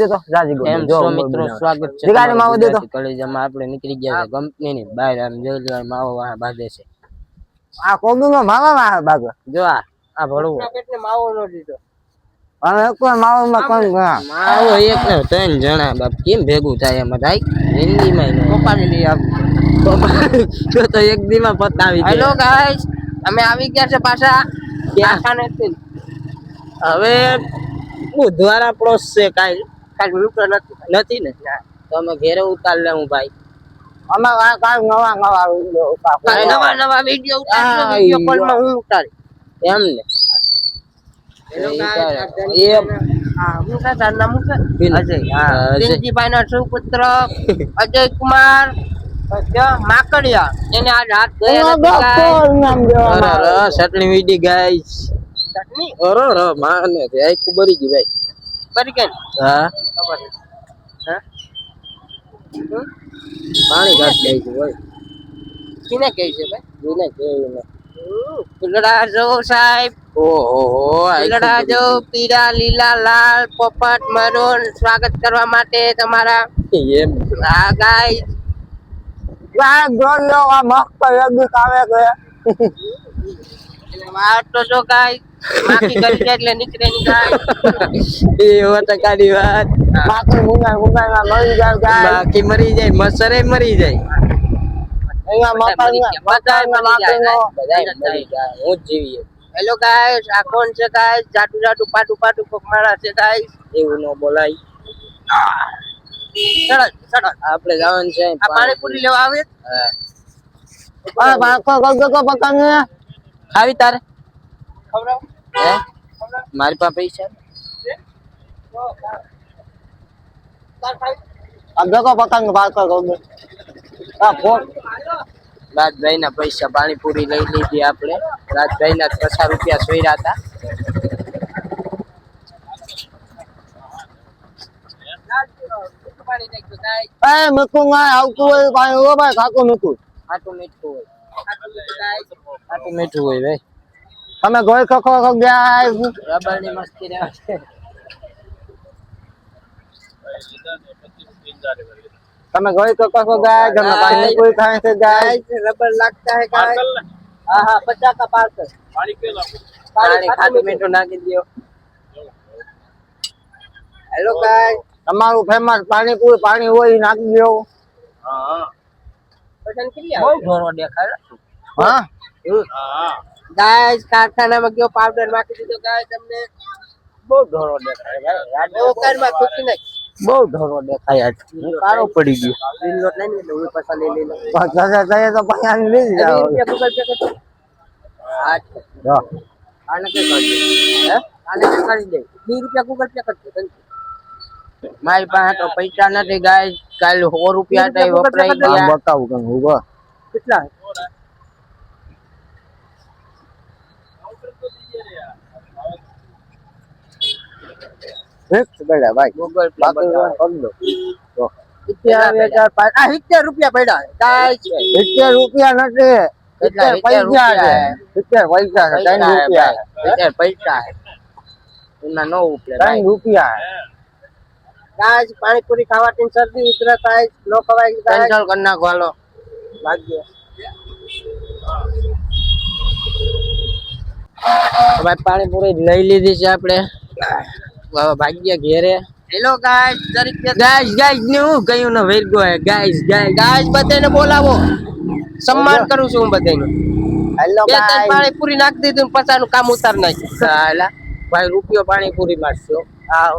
દેતો જાજી ગો એમ જો મિત્રો સ્વાગત છે દીગાને માવો દેતો. કલેજામાં. આપણે નીકળી ગયા છે કંપનીની બહાર આમ જોઈ લો માવો વાહ બાંધે છે. આ કોબીમાં માવા માં બાગ જો આ આ ભળવું. માવો નો દીધો. અને કોઈ માવા માં કોઈ માવો એક ને ત્રણ જણા બાપ કેમ ભેગું થાય એમાં? થાય હિન્દીમાં પપ્પાને લઈ આવ. તો તો એક દીમાં પતાવી હેલો ગાઈસ અમે આવી ગયા છે પાછા. ક્યાં? હવે બુધવાર આપણો છે કાલ. કાંઈ લૂંટો નથી? નથી ને? તો અમે ઘેરે ઉતાર લેવું ભાઈ. અમે આ કાંઈ નવા નવા નવા નવા વીડિયો આ વીડિયો કોલમાં હું ઉતારી એમ ને. હા હું. અજય હા. કુમાર માકડિયા. એને આવે. અરે ચટણી વીડી ગાય ચટણી? અરે અરે માને આખું બરી ગઈ ભાઈ. બરી ગઈ હા. છે. પાણી ઘાટ કિને કહે છે ભાઈ. એને કેવું ને ફૂલડા જો સાહેબ. ઓહો હો ફૂલડા જો પીળા લીલા લાલ પોપટ મરોન સ્વાગત કરવા માટે તમારા એમ. આ ગાય આ જોઈ લો આ મસ્ત એક આવે છે. વાત તો જો ગાય. માખી કરી એટલે નીકળે ની ગાય. એ સો ટકાની વાત. બાકી મુંગા મુંગા માં જાય ગાય. બાકી મરી જાય મસરે મરી જાય. અહીંયા મકાન મકાન માટીનો બધાય મરી જાય હું જીવીએ. હેલો ગાઈસ આ કોણ છે ગાઈસ? જાટુ જાટુ પાટુ પાટુ કોક મારા છે ગાઈસ. એવું ન બોલાય. ચડો ચડો આપણે જવાનું છે આ પાણીપુરી લેવા આવે હા. આ પાછો કરજો તો ખાવી તારે? ખવડાવ? હે મારી પાસે પૈસા આ દેખો પતંગ પાછો કરજો આ ફોન રાજભાઈ ના પૈસા પાણીપુરી લઈ લીધી આપણે રાજભાઈ ના પચાસ રૂપિયા સોયરા હતા પાણી નાખ્યું ગાઈસ એ મૂકું ના આવતું હોય પાણી ઓ ભાઈ ખાતું મૂકું ખાટું મીઠું હોય ગાઈસ ખાટું મીઠું હોય ભાઈ તમે ગોળ ખખો ગયા રબર ની મસ્તી રહેવા છે તમે ગોળ ખખો ગયા તમે પાણી કોઈ ખાય છે ગાય गाइस रबर लगता है गाइस हाँ हाँ पचास का पार्सल પાણી ખાટું મીઠું નાખી દો हेलो गाइस તમારું ફેમસ પાણીપુરી પાણી હોય ઈ નાખી દો पसंद किया બહુ ઢોરો દેખાય હા गाइस ગાય કારખાનામાં ગયો પાવડર નાખી દીધો. ગાય તમને બહુ ઢોરો દેખાય. ઓકારમાં બહુ ઢોરો દેખાય કાળો પડી ગયો. ગ્રીન લોટ લઈને એટલે તો કરતો કરી દે. 2 રૂપિયા ગૂગલ પે કરજો. મારી પાસે તો પૈસા નથી ગાય કાલ સો રૂપિયા હતા વપરાઈ કેટલા? રૂપિયા પડ્યા. કાંઈ રૂપિયા નથી. સિત્તેર પાણીપુરી ખાવાથી શરદી ઉધરસ થાય નો ખવાય કેન્સલ કરી નાખો હાલો. પાણીપુરી લઈ લીધી છે આપડે ભાગ્ય ઘેરે. હેલો ગાઈસ તરીકે ગાઈસ ગાઈસ ને હું ગયું વેરગો હે. ગાઈસ ગાઈસ ગાઈસ બધાને બોલાવો. સન્માન કરું છું હું બધાને હેલો ગાઈસ બે પાણી પૂરી નાખ દીધું પચાનું કામ ઉતાર નાખ્યું. હાલા ભાઈ રૂપિયો પાણી પૂરી મારશો. હા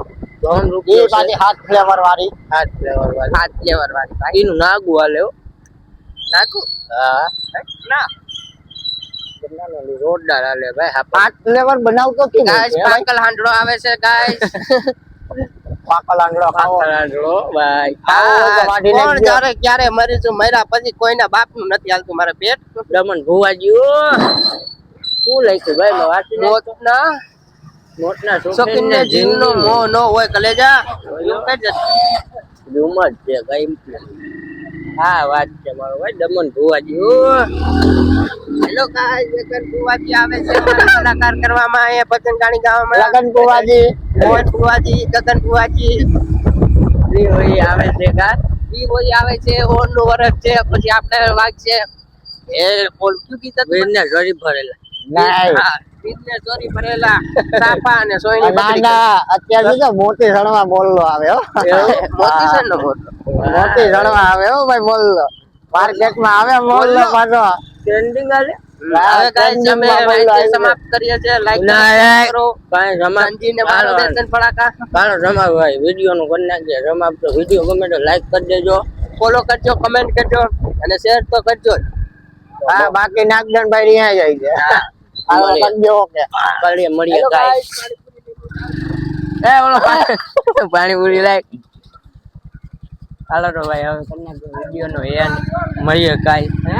ધોન રૂપિયો એ પાછી હાથ ફ્લેવર વાળી. હાથ ફ્લેવર વાળી. હાથ ફ્લેવર વાળી. એનું નાગુ હાલે નાગુ? હા. ના. જોરદાર હાલે ભાઈ હા પાંચ ફ્લેવર બનાવતો કે ગાઈસ પાકલ હાંડળો આવે છે ગાઈસ. પાકલ હાંડળો ખાવો. પાકલાંડળો ભાઈ. કોણ જારે ક્યારે મરીશું મર્યા પછી કોઈના બાપનું નથી હાલતું મારે પેટ. દમન ભુવાજીઓ શું લખ્યું ભાઈ મેં વાંચી. મોતના. મોટના શોખીનને જીવનો મોહ ન હોય કલેજા. એવું કઈ છે કઈ હા વાત છે મારો ભાઈ દમન ભુવાજીઓ હેલો ગાઈસ લગન કુવાજી આવે છે. કલાકાર કરવામાં અહીંયા ભજન ગાણી ગાવામાં. લગન કુવાજી મોહન કુવાજી ગગન કુવાજી દી હોય આવે છે ગા ઈ હોય આવે છે ઓનનું વરસ છે પછી આપણે વાગ છે. એ બોલ શું કીધું તું? વીરને જોડી ભરેલા. ના. બીજને ચોરી ભરેલા સાપા અને સોયની ના બકરી. ના અત્યારે તો મોટી સણવા બોલલો આવે હો. મોતી સણનો ને મોટી સણવા આવે હો ભાઈ બોલલો. માર્કેટમાં આવે બોલલો. પાછો. ટ્રેન્ડિંગ આલે હવે ગાઈસ અમે અહીંથી સમાપ્ત કરીએ છે લાઈક કરો. કાંઈ રમા સંજીને મારો દર્શન ફળાકા કાળો રમા ભાઈ વીડિયો નું કરી નાખજે. રમા તો વિડિયો ગમે તો લાઈક કરી દેજો. ફોલો કરજો કમેન્ટ કરજો અને શેર તો કરજો જ. હા બાકી નાગદન ભાઈ રહ્યા જાય છે. મળીએ. કરજો ઓકે. મળીએ મળીએ ગાઈસ એ ઓલો પાણી- પાણીપુરી લાઈક હાલો તો ભાઈ હવે તમને વીડિયો નો એ મળીએ કાઈ હે?